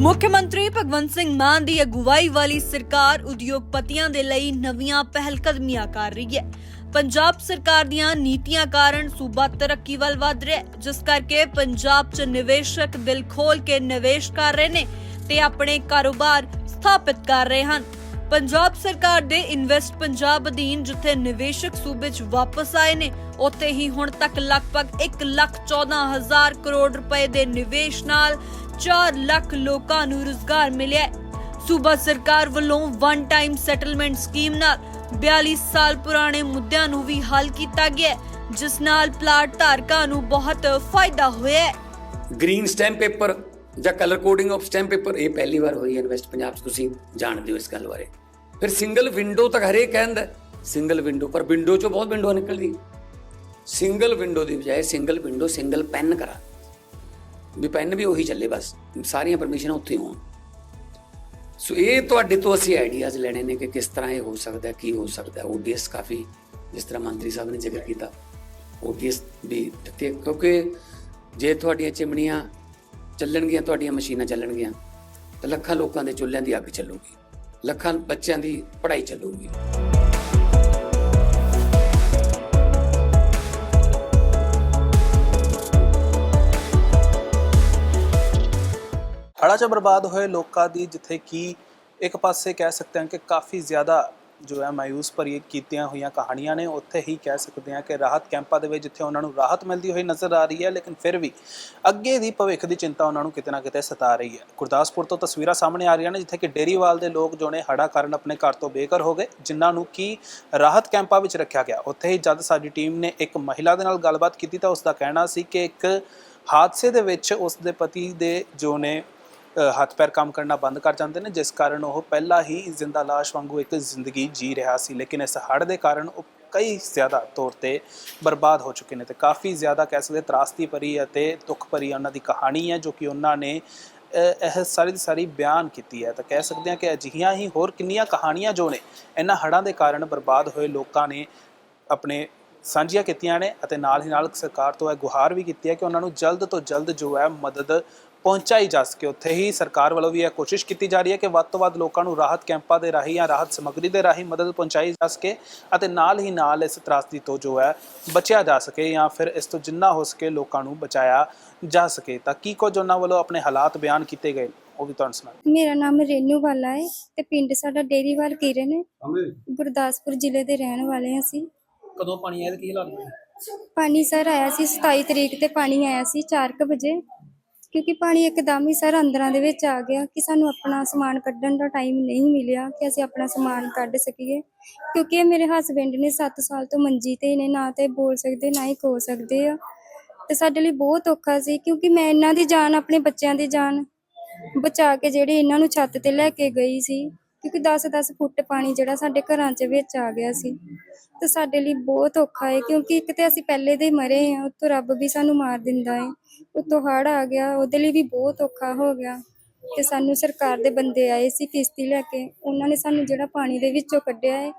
ਮੁੱਖ ਮੰਤਰੀ ਭਗਵੰਤ ਸਿੰਘ ਮਾਨ ਦੀ ਅਗਵਾਈ ਵਾਲੀ ਸਰਕਾਰ ਉਦਯੋਗਪਤੀਆਂ ਦੇ ਲਈ ਨਵੀਆਂ ਪਹਿਲਕਦਮੀਆਂ ਕਰ ਰਹੀ ਹੈ। ਪੰਜਾਬ ਸਰਕਾਰ ਦੀਆਂ ਨੀਤੀਆਂ ਕਾਰਨ ਸੂਬਾ ਤਰੱਕੀ ਵੱਲ ਵਧ ਰਿਹਾ ਜਿਸ ਕਰਕੇ ਪੰਜਾਬ 'ਚ ਨਿਵੇਸ਼ਕ ਦਿਲ ਖੋਲ ਕੇ ਨਿਵੇਸ਼ ਕਰ ਰਹੇ ਨੇ ਤੇ ਆਪਣੇ ਕਾਰੋਬਾਰ ਸਥਾਪਿਤ ਕਰ ਰਹੇ ਹਨ। ਪੰਜਾਬ ਸਰਕਾਰ ਦੇ ਇਨਵੈਸਟ ਪੰਜਾਬ ਅਧੀਨ ਜਿੱਥੇ ਨਿਵੇਸ਼ਕ ਸੂਬੇ 'ਚ ਵਾਪਸ ਆਏ ਨੇ, ਉੱਥੇ ਹੀ ਹੁਣ ਤੱਕ ਲਗਭਗ 1 ਲੱਖ 14 ਹਜ਼ਾਰ ਕਰੋੜ ਰੁਪਏ ਦੇ ਨਿਵੇਸ਼ ਨਾਲ 4 ਲੱਖ ਲੋਕਾਂ ਨੂੰ ਰੁਜ਼ਗਾਰ ਮਿਲਿਆ ਸੂਬਾ ਸਰਕਾਰ ਵੱਲੋਂ ਵਨ ਟਾਈਮ ਸੈਟਲਮੈਂਟ ਸਕੀਮ ਨਾਲ 42 ਸਾਲ ਪੁਰਾਣੇ ਮੁੱਦਿਆਂ ਨੂੰ ਵੀ ਹੱਲ ਕੀਤਾ ਗਿਆ ਜਿਸ ਨਾਲ ਪਲਾਟ ਧਾਰਕਾਂ ਨੂੰ ਬਹੁਤ ਫਾਇਦਾ ਹੋਇਆ ਹੈ। ਗ੍ਰੀਨ ਸਟੈਂਪ ਪੇਪਰ ਜਾਂ colour coding of stamp paper ਇਹ ਪਹਿਲੀ ਵਾਰ ਹੋਈ ਹੈ ਇਨਵੈਸਟ ਪੰਜਾਬ 'ਚ ਤੁਸੀਂ ਜਾਣਦੇ ਹੋ ਇਸ ਗੱਲ ਬਾਰੇ ਫਿਰ ਸਿੰਗਲ ਵਿੰਡੋ ਤੱਕ ਹਰੇਕ ਕਹਿੰਦਾ ਸਿੰਗਲ ਵਿੰਡੋ ਪਰ ਵਿੰਡੋ 'ਚੋਂ ਬਹੁਤ ਵਿੰਡੋ ਨਿਕਲਦੀ ਸਿੰਗਲ ਵਿੰਡੋ ਦੀ ਬਜਾਏ ਸਿੰਗਲ ਵਿੰਡੋ ਸਿੰਗਲ ਪੈਨ ਕਰਾ ਵੀ ਪੈਨ ਵੀ ਉਹੀ ਚੱਲੇ ਬਸ ਸਾਰੀਆਂ ਪਰਮਿਸ਼ਨਾਂ ਉੱਥੇ ਹੋਣ ਸੋ ਇਹ ਤੁਹਾਡੇ ਤੋਂ ਅਸੀਂ ਆਈਡੀਆਜ਼ ਲੈਣੇ ਨੇ ਕਿ ਕਿਸ ਤਰ੍ਹਾਂ ਇਹ ਹੋ ਸਕਦਾ ਹੈ, ਕੀ ਹੋ ਸਕਦਾ ਓਡੀਐਸ ਕਾਫੀ ਜਿਸ ਤਰ੍ਹਾਂ ਮੰਤਰੀ ਸਾਹਿਬ ਨੇ ਜ਼ਿਕਰ ਕੀਤਾ ਓਡੀਐਸ ਵੀ ਦਿੱਤੇ ਕਿਉਂਕਿ ਜੇ ਤੁਹਾਡੀਆਂ ਚਿਮਨੀਆਂ ਚੱਲਣਗੀਆਂ, ਤੁਹਾਡੀਆਂ ਮਸ਼ੀਨਾਂ ਚੱਲਣਗੀਆਂ, ਤਾਂ ਲੱਖਾਂ ਲੋਕਾਂ ਦੇ ਚੁੱਲ੍ਹਿਆਂ ਦੀ ਅੱਗ ਚੱਲੂਗੀ, ਲੱਖਾਂ ਬੱਚਿਆਂ ਦੀ ਪੜ੍ਹਾਈ ਚੱਲੂਗੀ। ਹੜ੍ਹਾਂ 'ਚ ਬਰਬਾਦ ਹੋਏ ਲੋਕਾਂ ਦੀ ਜਿੱਥੇ ਕਿ ਇੱਕ ਪਾਸੇ ਕਹਿ ਸਕਦੇ ਹਾਂ ਕਿ ਕਾਫੀ ਜ਼ਿਆਦਾ ਜੋ ਹੈ ਮਾਇੂਸ ਭਰੀ ਕੀਤੀਆਂ ਹੋਈਆਂ ਕਹਾਣੀਆਂ ਨੇ, ਉੱਥੇ ਹੀ ਕਹਿ ਸਕਦੇ ਹਾਂ ਕਿ ਰਾਹਤ ਕੈਂਪਾਂ ਦੇ ਵਿੱਚ ਜਿੱਥੇ ਉਹਨਾਂ ਨੂੰ ਰਾਹਤ ਮਿਲਦੀ ਹੋਈ ਨਜ਼ਰ ਆ ਰਹੀ ਹੈ, ਲੇਕਿਨ ਫਿਰ ਵੀ ਅੱਗੇ ਦੀ ਭਵਿੱਖ ਦੀ ਚਿੰਤਾ ਉਹਨਾਂ ਨੂੰ ਕਿਤੇ ਨਾ ਕਿਤੇ ਸਤਾ ਰਹੀ ਹੈ। ਗੁਰਦਾਸਪੁਰ ਤੋਂ ਤਸਵੀਰਾਂ ਸਾਹਮਣੇ ਆ ਰਹੀਆਂ ਨੇ, ਜਿੱਥੇ ਕਿ ਡੇਰੀਵਾਲ ਦੇ ਲੋਕ ਜੋ ਨੇ ਹੜ੍ਹਾਂ ਕਾਰਨ ਆਪਣੇ ਘਰ ਤੋਂ ਬੇਘਰ ਹੋ ਗਏ, ਜਿਨ੍ਹਾਂ ਨੂੰ ਕੀ ਰਾਹਤ ਕੈਂਪਾਂ ਵਿੱਚ ਰੱਖਿਆ ਗਿਆ। ਉੱਥੇ ਹੀ ਜਦ ਸਾਡੀ ਟੀਮ ਨੇ ਇੱਕ ਮਹਿਲਾ ਦੇ ਨਾਲ ਗੱਲਬਾਤ ਕੀਤੀ ਤਾਂ ਉਸ ਦਾ ਕਹਿਣਾ ਸੀ ਕਿ ਇੱਕ ਹਾਦਸੇ ਦੇ ਵਿੱਚ ਉਸ ਦੇ ਪਤੀ ਦੇ ਜੋ ਨੇ ਹੱਥ ਪੈਰ ਕੰਮ ਕਰਨਾ ਬੰਦ ਕਰ ਜਾਂਦੇ ਨੇ, ਜਿਸ ਕਾਰਨ ਉਹ ਪਹਿਲਾਂ ਹੀ ਜ਼ਿੰਦਾ ਲਾਸ਼ ਵਾਂਗੂ ਇੱਕ ਜ਼ਿੰਦਗੀ ਜੀ ਰਿਹਾ ਸੀ, ਲੇਕਿਨ ਇਸ ਹੜ੍ਹ ਦੇ ਕਾਰਨ ਉਹ ਕਈ ਜ਼ਿਆਦਾ ਤੌਰ ਤੇ ਬਰਬਾਦ ਹੋ ਚੁੱਕੇ ਨੇ ਤੇ ਕਾਫੀ ਜ਼ਿਆਦਾ ਕਹਿ ਸਕਦੇ ਤਰਾਸਦੀ ਭਰੀ ਅਤੇ ਦੁੱਖ ਭਰੀ ਉਹਨਾਂ ਦੀ ਕਹਾਣੀ ਹੈ, ਜੋ ਕਿ ਉਹਨਾਂ ਨੇ ਇਹ ਸਾਰੀ ਦੀ ਸਾਰੀ ਬਿਆਨ ਕੀਤੀ ਹੈ। ਤਾਂ ਕਹਿ ਸਕਦੇ ਹਾਂ ਕਿ ਅਜਿਹੀਆਂ ਹੀ ਹੋਰ ਕਿੰਨੀਆਂ ਕਹਾਣੀਆਂ ਜੋ ਨੇ, ਇਹਨਾਂ ਹੜ੍ਹਾਂ ਦੇ ਕਾਰਨ ਬਰਬਾਦ ਹੋਏ ਲੋਕਾਂ ਨੇ ਆਪਣੇ ਸਾਂਝੀਆਂ ਕੀਤੀਆਂ ਨੇ ਅਤੇ ਨਾਲ ਹੀ ਨਾਲ ਸਰਕਾਰ ਤੋਂ ਇਹ ਗੁਹਾਰ ਵੀ ਕੀਤੀ ਹੈ ਕਿ ਉਹਨਾਂ ਨੂੰ ਜਲਦ ਤੋਂ ਜਲਦ ਜੋ ਹੈ ਮਦਦ ਪਹੁੰਚਾਈ ਜਾ ਸਕੇ। ਉੱਥੇ ਹੀ ਸਰਕਾਰ ਵੱਲੋਂ ਵੀ ਇਹ ਕੋਸ਼ਿਸ਼ ਕੀਤੀ ਜਾ ਰਹੀ ਹੈ ਕਿ ਵੱਧ ਤੋਂ ਵੱਧ ਲੋਕਾਂ ਨੂੰ ਰਾਹਤ ਕੈਂਪਾਂ ਦੇ ਰਾਹੀਂ ਜਾਂ ਰਾਹਤ ਸਮੱਗਰੀ ਦੇ ਰਾਹੀਂ ਮਦਦ ਪਹੁੰਚਾਈ ਜਾ ਸਕੇ ਅਤੇ ਨਾਲ ਹੀ ਨਾਲ ਇਸ ਤਰਾਸਦੀ ਤੋਂ ਜੋ ਹੈ ਬਚਿਆ ਜਾ ਸਕੇ ਜਾਂ ਫਿਰ ਇਸ ਤੋਂ ਜਿੰਨਾ ਹੋ ਸਕੇ ਲੋਕਾਂ ਨੂੰ ਬਚਾਇਆ ਜਾ ਸਕੇ। ਤਾਂ ਕੀ ਕੁਝ ਉਹਨਾਂ ਵੱਲੋਂ ਆਪਣੇ ਹਾਲਾਤ ਬਿਆਨ ਕੀਤੇ ਗਏ ਉਹ ਵੀ ਤੁਹਾਨੂੰ ਸੁਣਾ ਮੇਰਾ ਨਾਮ ਰੇਨੂ ਵਾਲਾ ਹੈ ਤੇ ਪਿੰਡ ਸਾਡਾ ਡੇਰੀਵਾਲ ਕਿਰਨ ਹੈ। ਗੁਰਦਾਸਪੁਰ ਜ਼ਿਲ੍ਹੇ ਦੇ ਰਹਿਣ ਵਾਲੇ ਹਾਂ ਅਸੀਂ। ਕਦੋਂ ਪਾਣੀ ਆਇਆ ਤੇ ਕੀ ਹਾਲਾਤ ਪਾਣੀ ਸਰ ਆਇਆ ਸੀ 27 ਤਰੀਕ ਤੇ ਪਾਣੀ ਆਇਆ ਸੀ 4:00 ਵਜੇ। ਕਿਉਂਕਿ ਪਾਣੀ ਇੱਕਦਮ ਹੀ ਸਰ ਅੰਦਰਾਂ ਦੇ ਵਿੱਚ ਆ ਗਿਆ ਕਿ ਸਾਨੂੰ ਆਪਣਾ ਸਮਾਨ ਕੱਢਣ ਦਾ ਟਾਈਮ ਨਹੀਂ ਮਿਲਿਆ ਕਿ ਅਸੀਂ ਆਪਣਾ ਸਮਾਨ ਕੱਢ ਸਕੀਏ। ਕਿਉਂਕਿ ਇਹ ਮੇਰੇ ਹਸਬੰਡ ਨੇ 7 ਸਾਲ ਤੋਂ ਮੰਜੀ ਤੇ ਨੇ, ਨਾ ਤੇ ਬੋਲ ਸਕਦੇ, ਨਾ ਹੀ ਖੋ ਸਕਦੇ ਆ। ਤੇ ਸਾਡੇ ਲਈ ਬਹੁਤ ਔਖਾ ਸੀ ਕਿਉਂਕਿ ਮੈਂ ਇਹਨਾਂ ਦੀ ਜਾਨ, ਆਪਣੇ ਬੱਚਿਆਂ ਦੀ ਜਾਨ ਬਚਾ ਕੇ ਜਿਹੜੇ ਇਹਨਾਂ ਨੂੰ ਛੱਤ ਤੇ ਲੈ ਕੇ ਗਈ ਸੀ। ਕਿਉਂਕਿ 10-10 ਫੁੱਟ ਪਾਣੀ ਜਿਹੜਾ ਸਾਡੇ ਘਰਾਂ 'ਚ ਵਿੱਚ ਆ ਗਿਆ ਸੀ। ਤੇ ਸਾਡੇ ਲਈ ਬਹੁਤ ਔਖਾ ਹੈ ਕਿਉਂਕਿ ਇੱਕ ਤੇ ਅਸੀਂ ਪਹਿਲੇ ਦੇ ਮਰੇ ਹਾਂ ਉੱਤੋਂ ਰੱਬ ਵੀ ਸਾਨੂੰ ਮਾਰ ਦਿੰਦਾ ਹੈ ਉੱਤੋਂ ਹੜ੍ਹ ਆ ਗਿਆ, ਉਹਦੇ ਲਈ ਵੀ ਬਹੁਤ ਔਖਾ ਹੋ ਗਿਆ। ਤੇ ਸਾਨੂੰ ਸਰਕਾਰ ਦੇ ਬੰਦੇ ਆਏ ਸੀ ਕਿਸ਼ਤੀ ਲੈ ਕੇ, ਉਹਨਾਂ ਨੇ ਸਾਨੂੰ ਜਿਹੜਾ ਪਾਣੀ ਦੇ ਵਿੱਚੋਂ ਕੱਢਿਆ ਹੈ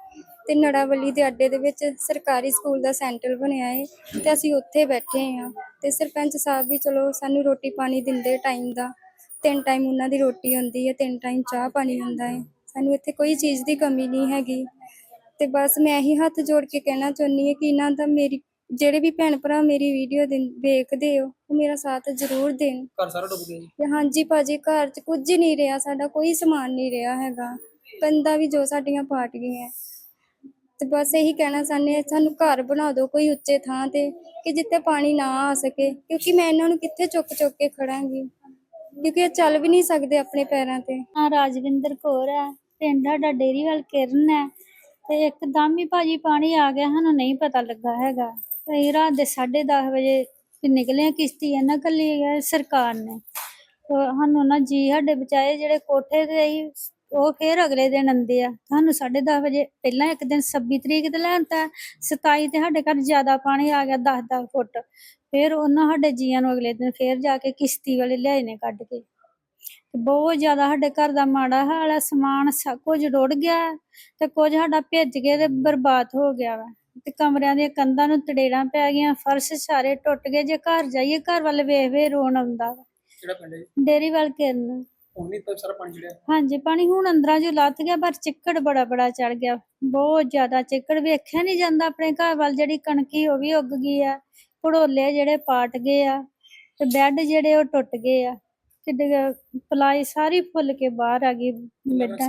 ਤੇ ਨੜਾਵਲੀ ਦੇ ਅੱਡੇ ਦੇ ਵਿੱਚ ਸਰਕਾਰੀ ਸਕੂਲ ਦਾ ਸੈਂਟਰ ਬਣਿਆ ਹੈ ਤੇ ਅਸੀਂ ਉੱਥੇ ਬੈਠੇ ਹਾਂ ਤੇ ਸਰਪੰਚ ਸਾਹਿਬ ਵੀ ਚਲੋ ਸਾਨੂੰ ਰੋਟੀ ਪਾਣੀ ਦਿੰਦੇ ਟਾਈਮ ਦਾ, ਤਿੰਨ ਟਾਈਮ ਉਹਨਾਂ ਦੀ ਰੋਟੀ ਹੁੰਦੀ ਹੈ ਤਿੰਨ ਟਾਈਮ ਚਾਹ ਪਾਣੀ ਹੁੰਦਾ ਹੈ ਸਾਨੂੰ ਇੱਥੇ ਕੋਈ ਚੀਜ਼ ਦੀ ਕਮੀ ਨਹੀਂ ਹੈਗੀ। ਤੇ ਬਸ ਮੈਂ ਇਹੀ ਹੱਥ ਜੋੜ ਕੇ ਕਹਿਣਾ ਚਾਹੁੰਦੀ ਹਾਂ ਕਿ ਇਹਨਾਂ ਦਾ ਮੇਰੀ ਜਿਹੜੇ ਵੀ ਭੈਣ ਭਰਾ ਮੇਰੀ ਵੀਡੀਓ ਵੇਖਦੇ ਹੋ ਉਹ ਮੇਰਾ ਸਾਥ ਜ਼ਰੂਰ ਦੇਣ। ਘਰ ਸਾਰਾ ਡੁੱਬ ਗਿਆ ਜੀ। ਤੇ ਹਾਂਜੀ ਭਾਜੀ ਘਰ 'ਚ ਕੁਝ ਨਹੀਂ ਰਿਹਾ ਸਾਡਾ ਕੋਈ ਸਮਾਨ ਨਹੀਂ ਰਿਹਾ ਹੈਗਾ। ਕੰਧਾਂ ਵੀ ਜੋ ਸਾਡੀਆਂ ਪਾਟ ਗਈਆਂ। ਤੇ ਬਸ ਇਹੀ ਕਹਿਣਾ ਚਾਹੁੰਦੇ ਹਾਂ ਸਾਨੂੰ ਘਰ ਬਣਾ ਦਿਓ ਕੋਈ ਉੱਚੇ ਥਾਂ ਤੇ ਕਿ ਜਿੱਥੇ ਪਾਣੀ ਨਾ ਆ ਸਕੇ। ਕਿਉਂਕਿ ਮੈਂ ਇਹਨਾਂ ਨੂੰ ਕਿੱਥੇ ਚੁੱਕ ਚੁੱਕ ਕੇ ਖੜਾਂਗੀ? ਕਿਉਂਕਿ ਇਹ ਚੱਲ ਵੀ ਨਹੀਂ ਸਕਦੇ ਆਪਣੇ ਪੈਰਾਂ ਤੇ। ਹਾਂ ਰਾਜਵਿੰਦਰ ਕੌਰ ਹੈ। ਪਿੰਡ ਸਾਡਾ ਡੇਰੀਵਾਲ ਕਿਰਨ ਹੈ ਤੇ ਇੱਕਦਮ ਹੀ ਭਾਜੀ ਪਾਣੀ ਆ ਗਿਆ, ਸਾਨੂੰ ਨਹੀਂ ਪਤਾ ਲੱਗਾ ਹੈਗਾ। ਅਸੀਂ ਰਾਤ ਦੇ 10:30 ਵਜੇ ਤੇ ਨਿਕਲੇ ਆ ਕਿਸ਼ਤੀ, ਇਹਨਾਂ ਕੱਲੀ ਹੈ, ਸਰਕਾਰ ਨੇ। ਤੇ ਸਾਨੂੰ ਨਾ ਜੀ ਸਾਡੇ ਬਚਾਏ, ਜਿਹੜੇ ਕੋਠੇ ਤੇ ਅਸੀਂ ਉਹ ਫੇਰ ਅਗਲੇ ਦਿਨ ਆਉਂਦੇ ਆ। ਸਾਨੂੰ 10:30 ਵਜੇ ਪਹਿਲਾਂ ਇੱਕ ਦਿਨ 26 ਤਰੀਕ ਤੇ ਲੈਣਤਾ 27 ਤੇ ਸਾਡੇ ਘਰ ਜ਼ਿਆਦਾ ਪਾਣੀ ਆ ਗਿਆ 10-10 ਫੁੱਟ। ਫਿਰ ਉਹਨਾਂ ਸਾਡੇ ਜੀਆਂ ਨੂੰ ਅਗਲੇ ਦਿਨ ਫੇਰ ਜਾ ਕੇ ਕਿਸ਼ਤੀ ਵਾਲੇ ਲਿਆਏ ਨੇ ਕੱਢ ਕੇ। ਬਹੁਤ ਜ਼ਿਆਦਾ ਸਾਡੇ ਘਰ ਦਾ ਮਾੜਾ ਹਾਲ ਹੈ ਸਮਾਨ ਸਭ ਕੁਝ ਰੁੜ ਗਿਆ ਹੈ ਤੇ ਕੁਝ ਸਾਡਾ ਭਿੱਜ ਕੇ ਤੇ ਬਰਬਾਦ ਹੋ ਗਿਆ ਵਾ। ਤੇ ਕਮਰਿਆਂ ਦੀਆਂ ਕੰਧਾਂ ਨੂੰ ਤੜੇੜਾਂ ਪੈ ਗਈਆਂ ਫਰਸ਼ ਸਾਰੇ ਟੁੱਟ ਗਏ ਜੇ ਘਰ ਜਾਈਏ ਘਰ ਵੱਲ ਵੇਖ ਵੇਖ ਰੋਣ ਆਉਂਦਾ ਵਾ। ਕਿਹੜਾ ਪਿੰਡ ਹੈ ਜੀ? ਡੇਰੀ ਵੱਲ ਕਿਰਨ ਹੁਣ ਨਹੀਂ ਤਾਂ ਸਾਰਾ ਪਾਣੀ ਜਿਹੜਾ ਹਾਂਜੀ ਪਾਣੀ ਹੁਣ ਅੰਦਰਾਂ ਜੋ ਲੱਥ ਗਿਆ ਪਰ ਚਿੱਕੜ ਬੜਾ ਬੜਾ ਚੜ ਗਿਆ। ਬਹੁਤ ਜ਼ਿਆਦਾ ਚਿੱਕੜ ਵੇਖਿਆ ਨਹੀਂ ਜਾਂਦਾ ਆਪਣੇ ਘਰ ਵੱਲ ਜਿਹੜੀ ਕਣਕੀ ਉਹ ਵੀ ਉੱਗ ਗਈ ਆ ਘੜੋਲੇ ਜਿਹੜੇ ਪਾਟ ਗਏ ਆ ਤੇ ਬੈੱਡ ਜਿਹੜੇ ਉਹ ਟੁੱਟ ਗਏ ਆ। ਕਿੱਡੇ ਪਲਾਈ ਸਾਰੀ ਫੁੱਲ ਕੇ ਬਾਹਰ ਆ ਗਈ ਬੈੱਡਾਂ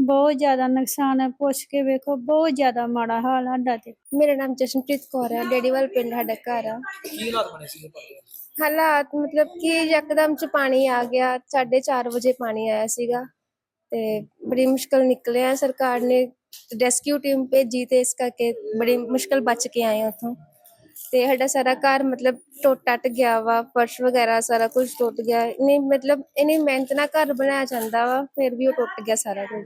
ਬਹੁਤ ਜ਼ਿਆਦਾ ਨੁਕਸਾਨ ਹੈ। ਪੁੱਛ ਕੇ ਵੇਖੋ ਬਹੁਤ ਜ਼ਿਆਦਾ ਮਾੜਾ ਹਾਲ ਸਾਡਾ ਤੇ। ਮੇਰਾ ਨਾਮ ਜਸ਼ਨਪ੍ਰੀਤ ਕੌਰ ਹੈ ਡੇਡੀਵਾਲ ਪਿੰਡ ਸਾਡਾ ਘਰ ਆ। ਕੀ ਹਾਲਾਤ ਬਣੇ ਸੀ ਪਾਣੀ ਹਾਲਾਤ ਮਤਲਬ ਕਿ ਯਕਦਮ ਚ ਪਾਣੀ ਆ ਗਿਆ 4:30 ਵਜੇ ਪਾਣੀ ਆਇਆ ਸੀਗਾ ਤੇ ਬੜੀ ਮੁਸ਼ਕਲ ਨਿਕਲਿਆ। ਸਰਕਾਰ ਨੇ ਰੈਸਕਿਊ ਟੀਮ ਭੇਜੀ ਤੇ ਇਸ ਕਰਕੇ ਬੜੀ ਮੁਸ਼ਕਲ ਬਚ ਕੇ ਆਏ ਉੱਥੋਂ। ਤੇ ਸਾਡਾ ਸਾਰਾ ਘਰ ਮਤਲਬ ਟੁੱਟ ਟੱਟ ਗਿਆ ਵਾ ਫਰਸ਼ ਵਗੈਰਾ ਸਾਰਾ ਕੁਝ ਟੁੱਟ ਗਿਆ। ਨਹੀਂ ਮਤਲਬ ਇਹਨੇ ਮਿਹਨਤ ਨਾਲ ਘਰ ਬਣਾਇਆ ਜਾਂਦਾ ਵਾ ਫਿਰ ਵੀ ਉਹ ਟੁੱਟ ਗਿਆ ਸਾਰਾ ਕੁਝ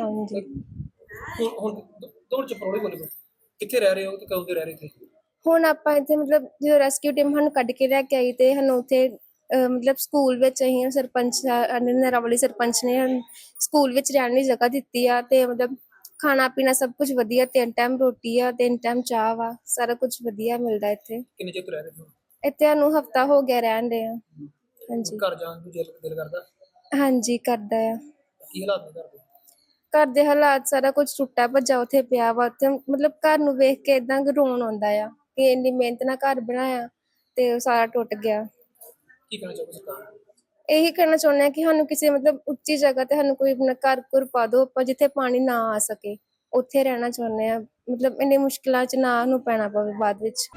ਹਾਂਜੀ। ਹੁਣ ਹੁਣ ਦੌੜ ਚ ਪ੍ਰੋਬਲਮ ਬੋਲੇ ਕਿੱਥੇ ਰਹਿ ਰਹੇ ਹੋ ਤੇ ਕਦੋਂ ਦੇ ਰਹਿ ਰਹੇ ਥੇ ਹੁਣ ਆਪਾਂ ਇੱਥੇ ਮਤਲਬ ਜਦੋਂ ਰੈਸਕਿਊ ਟੀਮ ਸਾਨੂੰ ਕੱਢ ਕੇ ਲੈ ਕੇ ਆਈ ਤੇ ਸਾਨੂੰ ਉੱਥੇ ਅਹ, ਮਤਲਬ ਸਕੂਲ ਵਿੱਚ ਅਸੀਂ ਸਰਪੰਚ ਨਰਾਵਲੀ ਸਰਪੰਚ ਨੇ ਸਾਨੂੰ ਸਕੂਲ ਵਿੱਚ ਰਹਿਣ ਲਈ ਜਗ੍ਹਾ ਦਿੱਤੀ ਆ ਤੇ ਮਤਲਬ ਖਾਣਾ ਪੀਣਾ ਸਭ ਕੁਝ ਵਧੀਆ ਤਿੰਨ ਟਾਈਮ ਰੋਟੀ ਆ ਤਿੰਨ ਟਾਈਮ ਚਾਹ ਵਾ ਸਾਰਾ ਕੁਝ ਵਧੀਆ ਮਿਲਦਾ ਇੱਥੇ। ਕਿੰਨੇ ਚਿਰ ਤੋਂ ਰਹਿ ਰਹੇ ਹੋ? ਇੱਥੇ ਸਾਨੂੰ ਹਫਤਾ ਹੋ ਗਿਆ ਰਹਿਣ ਦੇ ਆ। ਹਾਂਜੀ। ਘਰ ਜਾਣ ਨੂੰ ਦਿਲ ਦਿਲ ਕਰਦਾ? ਹਾਂਜੀ ਕਰਦਾ ਆ। ਕੀ ਹਾਲਾਤ ਨੇ ਘਰ ਦੇ? ਘਰ ਦੇ ਹਾਲਾਤ ਸਾਰਾ ਕੁਝ ਟੁੱਟਾ ਭੱਜਾ ਉੱਥੇ ਪਿਆ ਵਾ। ਉੱਥੇ ਮਤਲਬ ਘਰ ਨੂੰ ਵੇਖ ਕੇ ਇਦਾਂ ਰੋਣ ਆਉਂਦਾ ਆ ਕਿ ਇੰਨੀ ਮਿਹਨਤ ਨਾਲ ਘਰ ਬਣਾਇਆ ਤੇ ਉਹ ਸਾਰਾ ਟੁੱਟ ਗਿਆ। ਕੀ ਕਹਿਣਾ ਚਾਹੋਗੇ ਸਰਕਾਰ ਨੂੰ? ਇਹੀ ਕਹਿਣਾ ਚਾਹੁੰਦੇ ਹਾਂ ਕਿ ਸਾਨੂੰ ਕਿਸੇ ਮਤਲਬ ਉੱਚੀ ਜਗ੍ਹਾ ਤੇ ਸਾਨੂੰ ਕੋਈ ਆਪਣਾ ਘਰ ਘੁਰ ਪਾ ਦਿਓ, ਆਪਾਂ ਜਿੱਥੇ ਪਾਣੀ ਨਾ ਆ ਸਕੇ, ਉੱਥੇ ਰਹਿਣਾ ਚਾਹੁੰਦੇ ਆ ਮਤਲਬ ਇੰਨੇ ਮੁਸ਼ਕਿਲਾਂ 'ਚ ਨਾ ਨੂੰ ਪੈਣਾ ਪਵੇ ਬਾਅਦ ਵਿੱਚ।